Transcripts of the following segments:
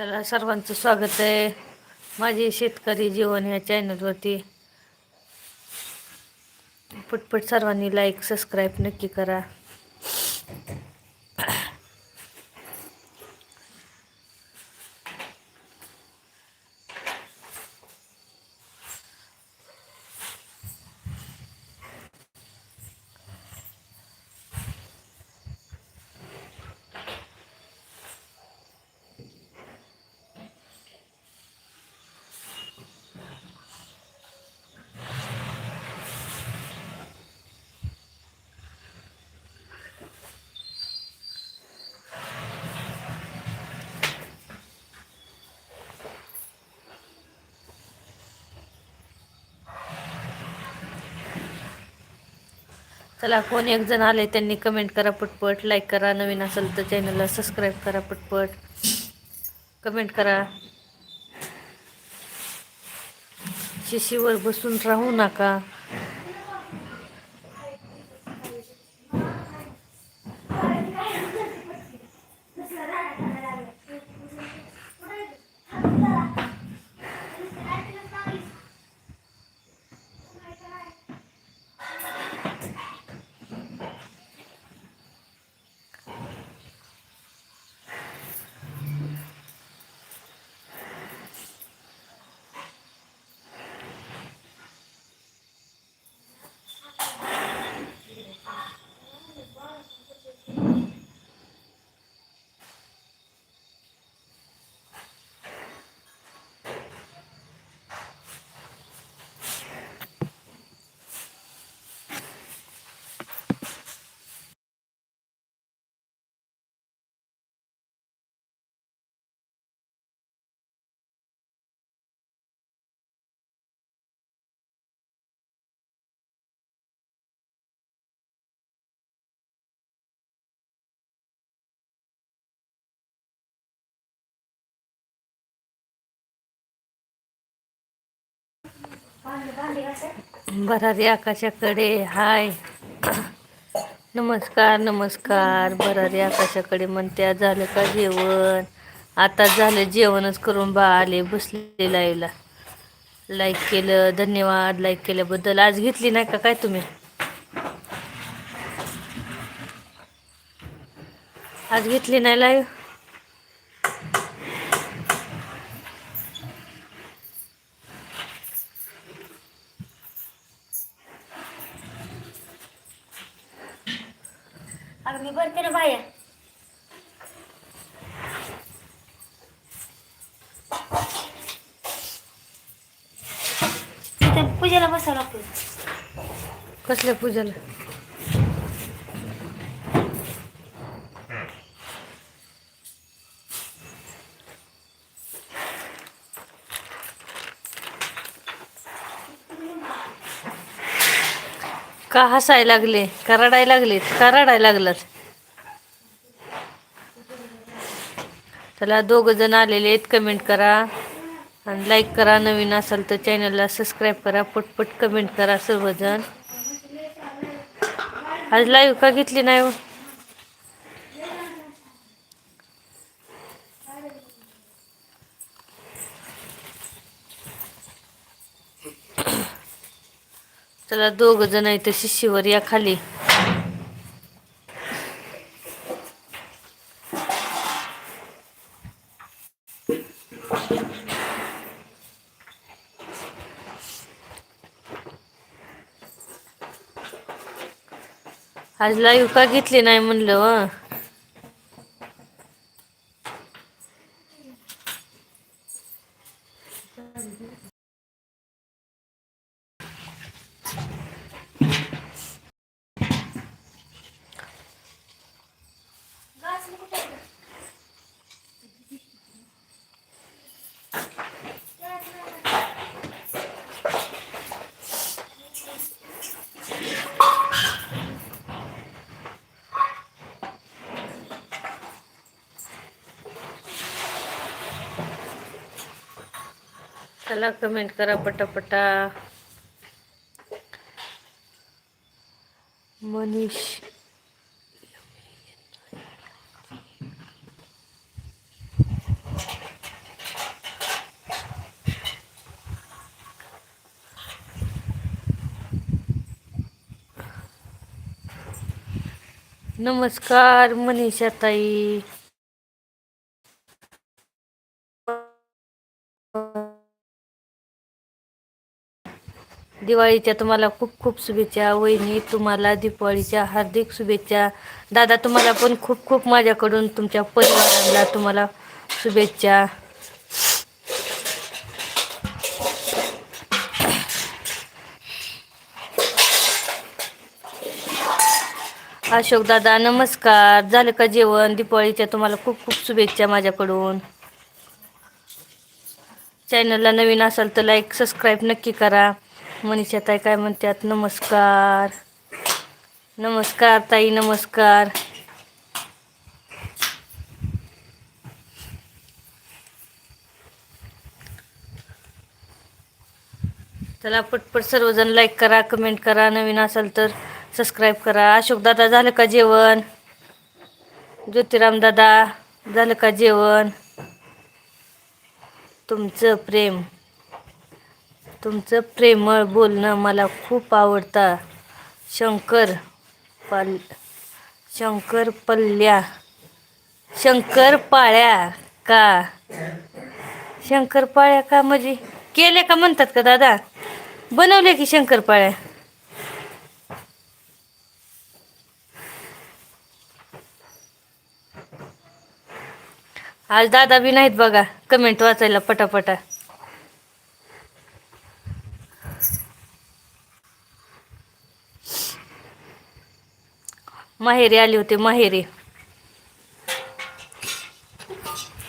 चला सर्वांचं स्वागत आहे. माझे शेतकरी जीवन या चॅनलवरती पटपट सर्वांनी लाईक सबस्क्राईब नक्की करा. चला कोण एक जण आले त्यांनी कमेंट करा पटपट. लाईक करा नवीन असेल तर चॅनलला सबस्क्राईब करा पटपट. कमेंट करा. शिशीवर बसून राहू नका. भरारी आकाशाकडे हाय. नमस्कार नमस्कार. भरारी आकाशाकडे म्हणत्या झालं का जेवण? आता झालं जेवणच करून बा आले बसले लाईव्हला. लाईक केलं धन्यवाद. लाईक केल्याबद्दल आज घेतली नाही का? काय तुम्ही? आज घेतली नाही लाईव्ह अगं मी भरते ना बाया. तिथं पूजेला बसावं लागतं. कसल्या पूजेला? का हसाय लागले? का लागले? लागलेत का रडायला लागलात? चला दोघं जण आलेले आहेत. कमेंट करा आणि लाईक करा. नवीन असाल तर चॅनलला सबस्क्राईब करा. पटपट कमेंट करा सर्वजण. आज लाईव्ह का घेतली नाही हो? चला दोघ जण इथं शिशीवर या खाली. आज लाईव्ह का घेतली नाही म्हणलं चला कमेंट करा पटापटा. मनीष. नमस्कार मनीषा ताई दिवाळीच्या तुम्हाला खूप खूप शुभेच्छा. वहिनी तुम्हाला दिवाळीच्या हार्दिक शुभेच्छा. दादा तुम्हाला पण खूप खूप माझ्याकडून तुमच्या परिवाराला तुम्हाला शुभेच्छा. अशोक दादा नमस्कार. झालं का जेवण? दिवाळीच्या तुम्हाला खूप खूप शुभेच्छा माझ्याकडून. चॅनलला नवीन असाल तर लाईक सबस्क्राईब नक्की करा. मनीषा ताई काय म्हणतात? नमस्कार. नमस्कार ताई नमस्कार. चला पटपट सर्वजण लाईक करा कमेंट करा. नवीन असाल तर सबस्क्राईब करा. अशोकदादा झालं का जेवण? ज्योतिरामदादा झालं का जेवण? तुमचं प्रेम. तुमचं प्रेमळ बोलणं मला खूप आवडतं. शंकर पल शंकर पल्ल्या शंकर पाळ्या का? शंकरपाळ्या का म्हणजे? केले का म्हणतात का दादा? बनवले की शंकरपाळ्या आज दादा बी नाहीत बघा. कमेंट वाचायला पटापटा. माहेरी आले होते माहेरी.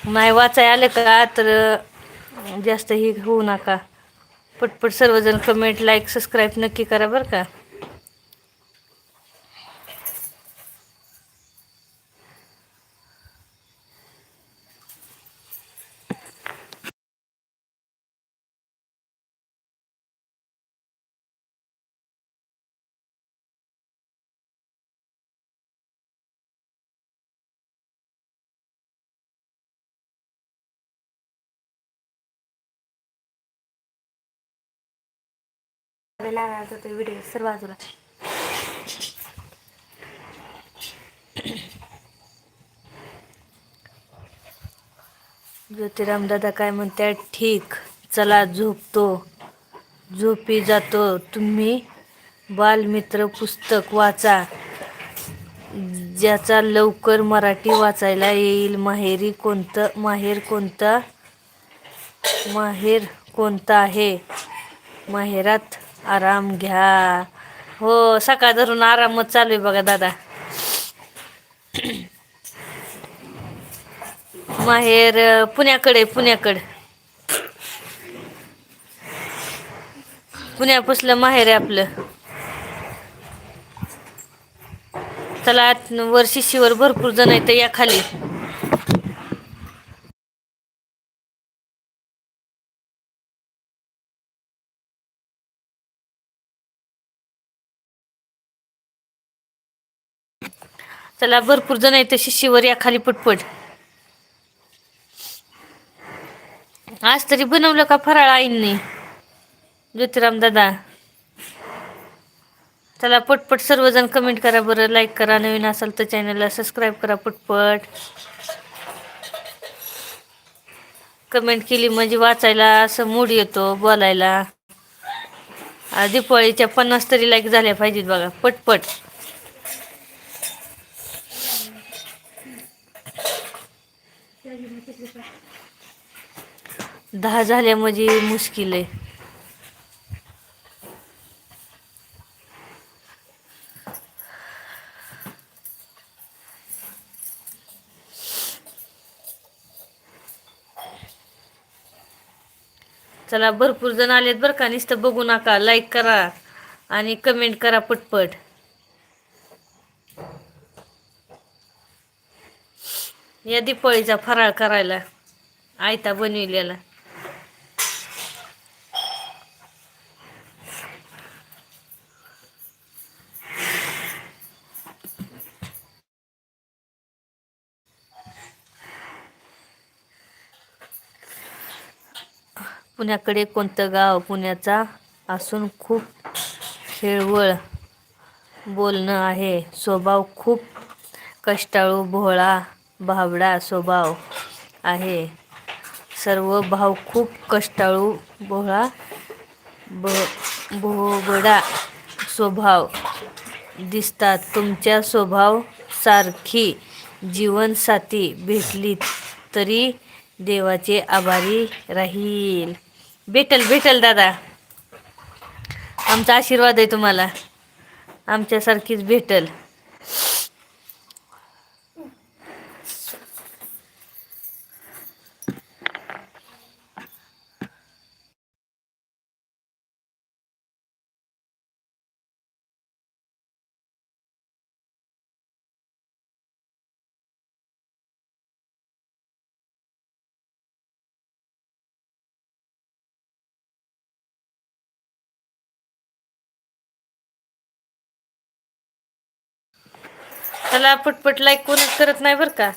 नाही वाचाय आलं का तर जास्त ही होऊ नका. पटपट सर्वजण कमेंट लाईक सबस्क्राईब नक्की करा बरं का. व्हिडिओ सर बाजूला ज्योतिराम दादा काय म्हणतात ठीक. चला झोपतो. झोपी जातो. तुम्ही बालमित्र पुस्तक वाचा. ज्याचा लवकर मराठी वाचायला येईल. माहेरी कोणतं माहेर कोणता माहेर कोणता आहे? माहेरात आराम घ्या. हो सकाळ धरून आरामच चालू आहे बघा दादा. माहेर पुण्याकडे पुण्याकडे. पुण्यापासलं माहेर आहे आपलं. चला आत- वर शिशीवर भरपूर जण आहेत या खाली. त्याला भरपूर जण आहेत शिशीवर या खाली पटपट. आज तरी बनवलं का फराळ आईंनी? ज्योतिराम दादा. त्याला पटपट सर्वजण कमेंट करा बरं लाईक करा नवीन असाल तर चॅनलला सबस्क्राईब करा पटपट. कमेंट केली म्हणजे वाचायला असं मूड येतो बोलायला. आ, पन्नास तरी लाईक झाल्या पाहिजेत बघा पटपट. दहा झाल्या म्हणजे मुश्किल आहे. चला भरपूर जण आलेत बरं का. नुसतं बघू नका लाईक करा आणि कमेंट करा पटपट. या दिपाळीचा फराळ करायला आयता बनविलेला. पुण्याकडे कोणतं गाव पुण्याचा असून खूप खेळवळ बोलणं आहे. स्वभाव खूप कष्टाळू भोळा भाबडा स्वभाव आहे. सर्व भाव खूप कष्टाळू भोळा ब भोबडा स्वभाव दिसतात. तुमच्या स्वभाव सारखी जीवनसाथी भेटली तरी देवाचे आभारी राहील. भेटल भेटल दादा. आमचा आशीर्वाद आहे तुम्हाला. आमच्यासारखीच भेटल. त्याला पटपट लाईक कोणीच करत नाही बरं का?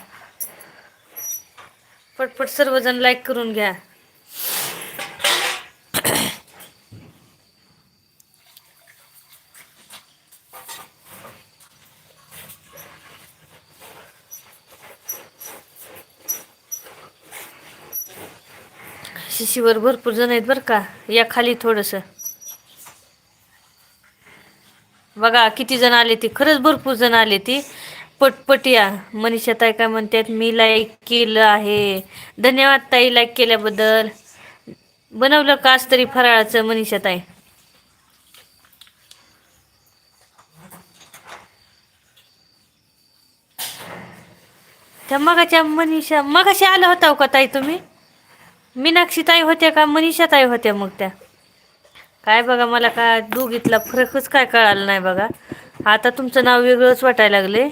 पटपट सर्वजण लाईक करून घ्या. शिशीवर भरपूर जण आहेत बरं का? या खाली थोडंसं. बघा किती जण आले ती. खरंच भरपूर जण आले ती. पटपट या मनीषा ताई काय म्हणतात मी लाईक केलं आहे. धन्यवाद ताई लाईक केल्याबद्दल. बनवलं का तरी फराळाचं मनीषा ताई? त्या मगाच्या मनीषा मगाशी आला होता का ताई तुम्ही? मीनाक्षी ताई होत्या का? मनीषा ताई होत्या मग त्या? काय बघा मला काय दोघीतला फरकच काय कळाला नाही बघा. आता तुमचं नाव वेगळंच वाटायला लागले.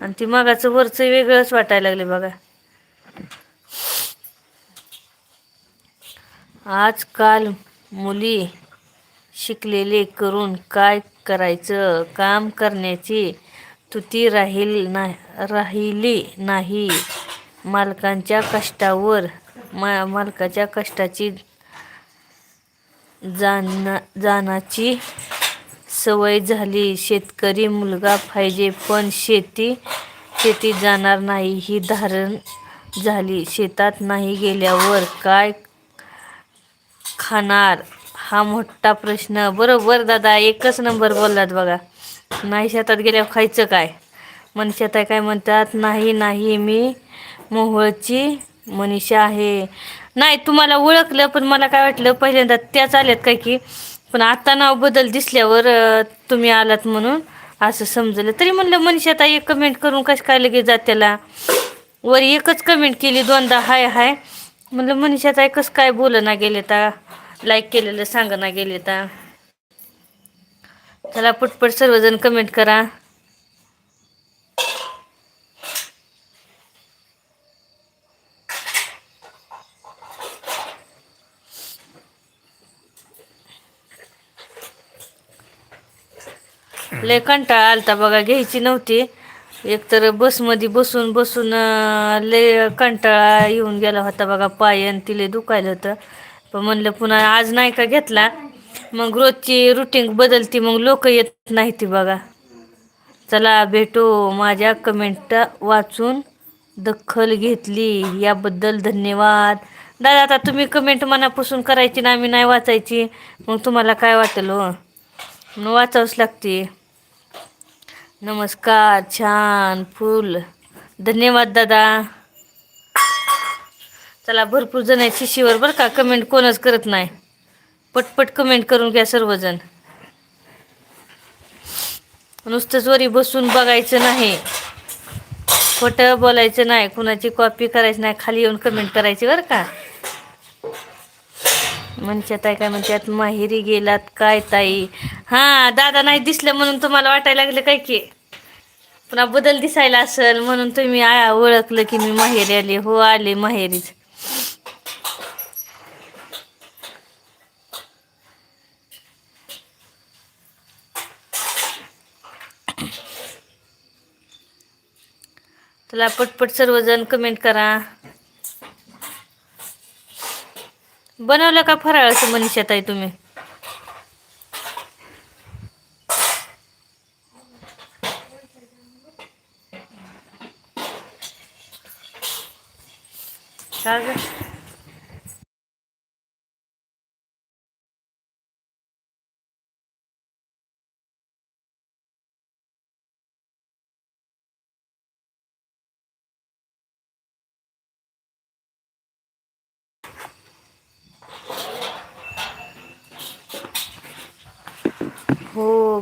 आणि ती मगाचं वरचं वेगळंच वाटायला लागले बघा. आजकाल मुली शिकलेले करून काय करायचं? काम करण्याची तुती राहील ना राहिली नाही. मालकांच्या कष्टावर मा मालकाच्या कष्टाची जाना जाण्याची सवय झाली. शेतकरी मुलगा पाहिजे पण शेती शेती जाणार नाही ही धारण झाली. शेतात नाही गेल्यावर काय खाणार? हा मोठा प्रश्न. बरोबर दादा एकच नंबर बोललात बघा. नाही शेतात गेल्यावर खायचं काय? मनीषा काय म्हणतात नाही नाही मी मोहळची मनीषा आहे. नाही तुम्हाला ओळखलं पण मला काय वाटलं पहिल्यांदा त्याच आल्यात काय की पण आता नाव बदल दिसल्यावर तुम्ही आलात म्हणून असं समजलं. तरी म्हणलं मनीषा आता एक कमेंट करून कश काय लगेच जात्याला वर एकच कमेंट केली दोनदा हाय हाय. म्हणलं मनीषा ताई कसं काय बोल ना गेले ता लाईक केलेलं सांग ना गेले ता चला पटपट सर्वजण कमेंट करा. लय कंटाळा आलता बघा घ्यायची नव्हती. एकतर बसमध्ये बसून बसून लय कंटाळा येऊन गेला होता बघा पाय आणि तिले दुखायला होतं. पण म्हणलं पुन्हा आज नाही का घेतला? मग रोजची रुटीन बदलती मग लोक येत नाही ती बघा. चला भेटू माझ्या कमेंट वाचून. दखल घेतली याबद्दल धन्यवाद. दादा आता तुम्ही कमेंट मनापासून करायची ना आम्ही नाही वाचायची. मग तुम्हाला काय वाटेल हो? मग वाचावंच लागते. नमस्कार छान फुल. धन्यवाद दादा. चला भरपूर जण आहे शिशीवर बरं का. कमेंट कोणच करत नाही. पटपट कमेंट करून घ्या सर्वजण. नुसतंच वरी बसून बघायचं नाही. खोटं बोलायचं नाही. कुणाची कॉपी करायची नाही. खाली येऊन कमेंट करायची बरं का. म्हणच्या ताई काय म्हणतात माहेरी गेलात काय ताई? हा दादा नाही दिसलं म्हणून तुम्हाला वाटायला लागलं काय की? पुन्हा बदल दिसायला असेल म्हणून तुम्ही आ- ओळखलं की मी माहेरी आले. हो आले माहेरीच. तुला पटपट सर्वजण कमेंट करा. बनवलं का फराळ असं मनीषा ताई तुम्ही? चालेल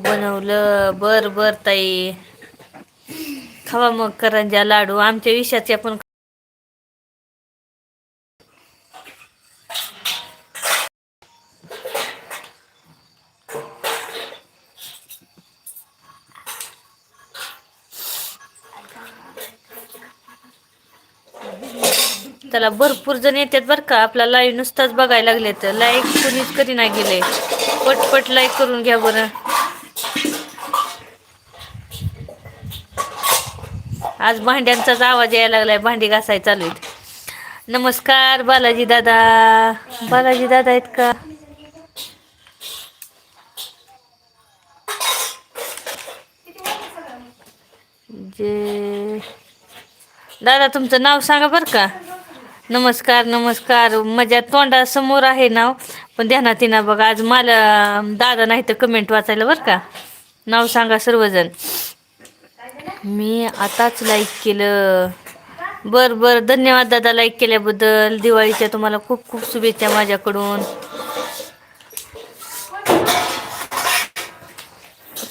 बनवलं. बर बर ताई. खावा मग करंजा लाडू. आमच्या विषाच्या पण त्याला भरपूर जण येतात बरं का. आपला लाईव्ह नुसताच बघायला लागले तर लाईक कुणीच कधी नाही गेले. पटपट लाईक करून घ्या बरं. आज भांड्यांचाच आवाज यायला लागलाय. भांडी घासाय चालू आहेत. नमस्कार बालाजी दादा. बालाजी दादा आहेत का? जे दादा तुमचं नाव सांगा बरं का? नमस्कार नमस्कार. माझ्या तोंडासमोर आहे नाव पण ध्यानात येणार बघा. आज मला दादा नाही तर कमेंट वाचायला बरं का? नाव सांगा सर्वजण. मी आताच लाईक केलं. बर बर. धन्यवाद दादा लाईक केल्याबद्दल. दिवाळीच्या तुम्हाला खूप खूप शुभेच्छा माझ्याकडून.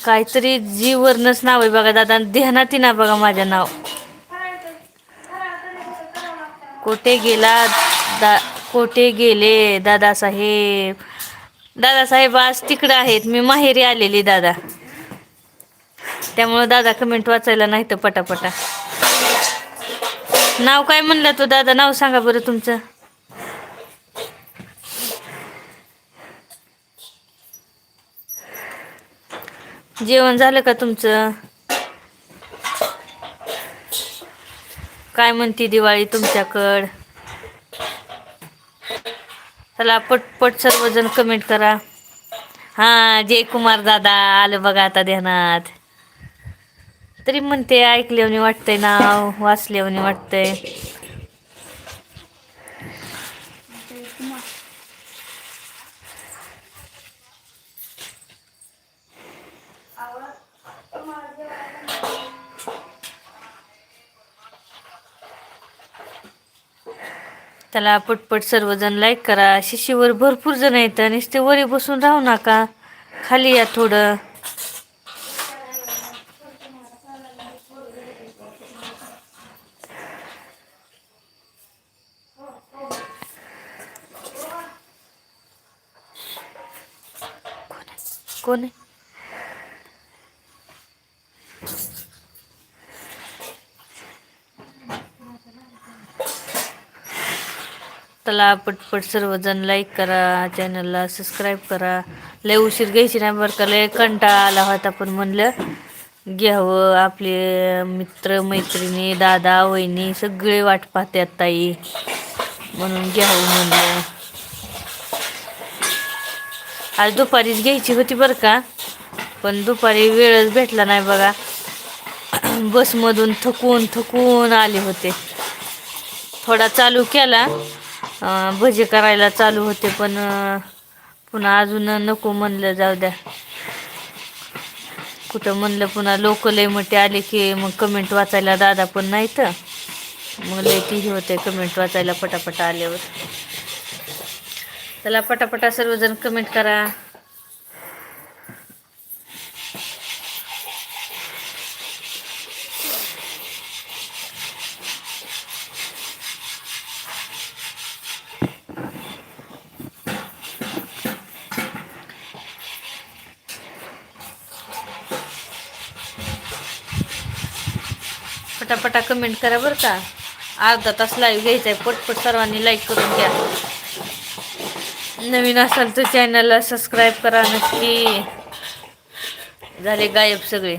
काहीतरी जी वरनच नाव आहे बघा दादा. ध्यानात ना बघा माझं नाव. कोठे गेला दा कोठे गेले दादासाहेब? दादासाहेब आज तिकडं आहेत. मी माहेरी आलेली दादा. त्यामुळं दादा कमेंट वाचायला नाही तर पटापटा. नाव काय म्हणलं तू दादा? नाव सांगा बरं तुमचं. जेवण झालं का तुमचं? काय म्हणती दिवाळी तुमच्याकड? चला पटपट सर्वजण कमेंट करा. हा जय कुमार दादा आलं बघा आता ध्यानात. तरी म्हणते ऐकल्याने वाटतंय नाव वाचल्याने वाटतंय. त्याला पटपट सर्वजण लाईक करा. शिशीवर भरपूर जण येतं नुसते वरी बसून राहू नका. खाली या थोडं कोण आहे चला पटपट सर्वजण लाईक करा चॅनलला सबस्क्राईब करा. लय उशीर घ्यायची नाही बरं का लय कंटाळा आला होता पण म्हणलं घ्यावं आपले मित्र मैत्रिणी दादा वहिनी सगळे वाट पाहतात ताई म्हणून घ्यावं म्हणलं. आज दुपारीच घ्यायची होती बरं का पण दुपारी वेळच भेटला नाही बघा. बसमधून थकून थकून आले होते. थोडा चालू केला भजी करायला चालू होते पण पुन्हा अजून नको म्हणलं जाऊ द्या. कुठं म्हणलं पुन्हा लोक लय मोठे आले की मग कमेंट वाचायला दादा पण नाही तर मग लय ती होते कमेंट वाचायला पटापटा आल्यावर. त्याला पटापटा सर्वजण कमेंट करा. पटापटा कमेंट करा बरं का. अर्धा तास लाईव्ह घ्यायचा आहे पटपट सर्वांनी लाईक करून घ्या. नवीन असाल तर चॅनलला सबस्क्राईब करा नक्की. झाले गायब सगळे.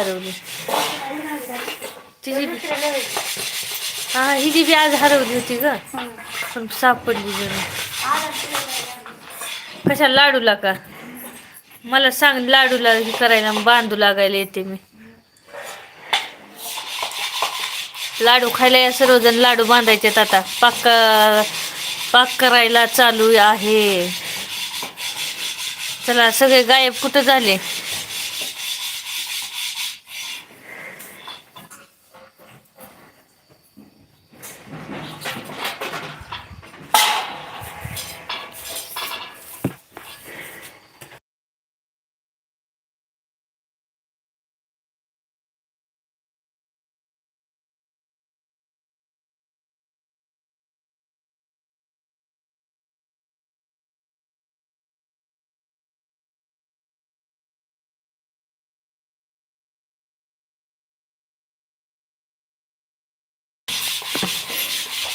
हरवली. तिची हा हिची जी बी आज हरवली होती ग. पण सापडली जरा. कशा लाडूला का मला सांग लाडूला हे करायला बांधू लागायला येते मी. लाडू खायला या सर्वजण लाडू बांधायचे आता. पाक पाक करायला चालू आहे. चला सगळे गायब कुठं झाले?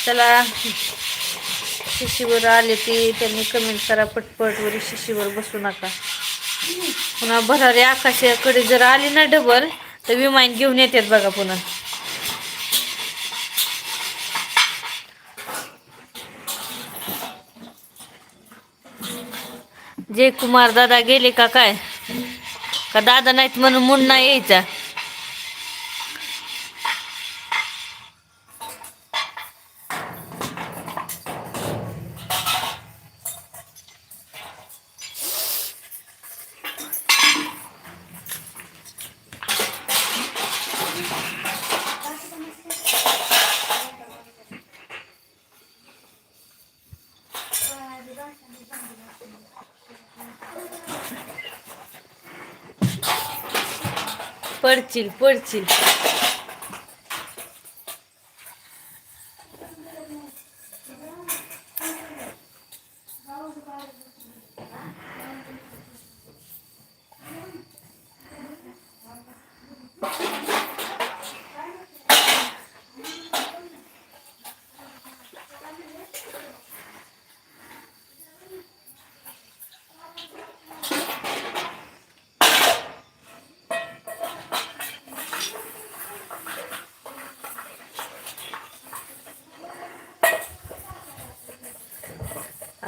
चला शिशीवर आले की त्यांनी कमेंट करा पटपट वरी शिशीवर बसू नका. पुन्हा भरारी आकाशाकडे जर आली ना डबल तर विमान घेऊन येतात बघा पुन्हा. जयकुमार दादा गेले का काय? का दादा नाहीत म्हणून मुन्ना यायचा? पडचिल पडचिल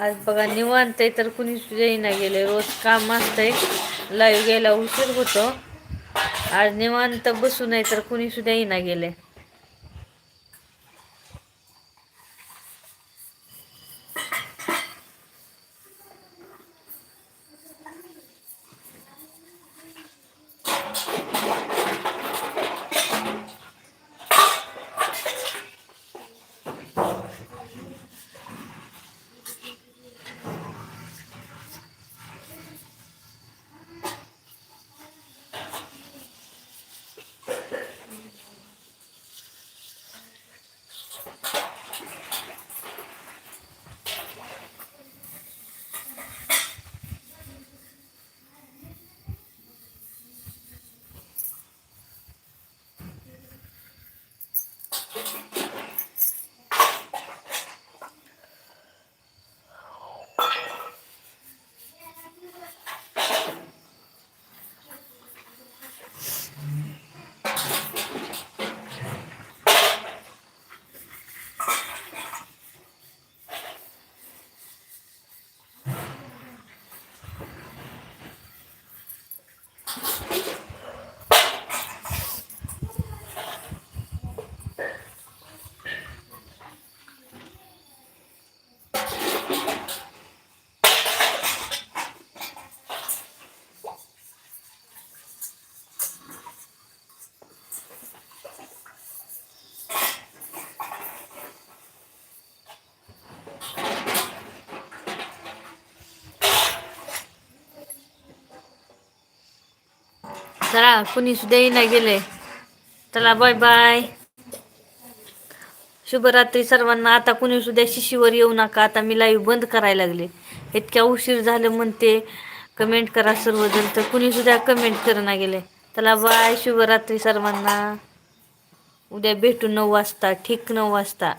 आज बघा निवांत आहे तर कुणीच येईना गेले. रोज काम असतंय. लाईव्ह गेला उशीर होतो. आज निवांत बसू नाही तर कुणीसुद्धा येईना गेले. चला कुणी सुद्धा येईना गेले. चला बाय बाय शुभरात्री सर्वांना. आता कुणी सुद्धा शिशीवर येऊ नका. आता मी लाईव्ह बंद करायला लागले. इतक्या उशीर झालं म्हणते. कमेंट करा सर्वजण. तर कुणी सुद्धा कमेंट करणा गेले. चला बाय शुभरात्री सर्वांना. उद्या भेटू नऊ वाजता. ठीक नऊ वाजता.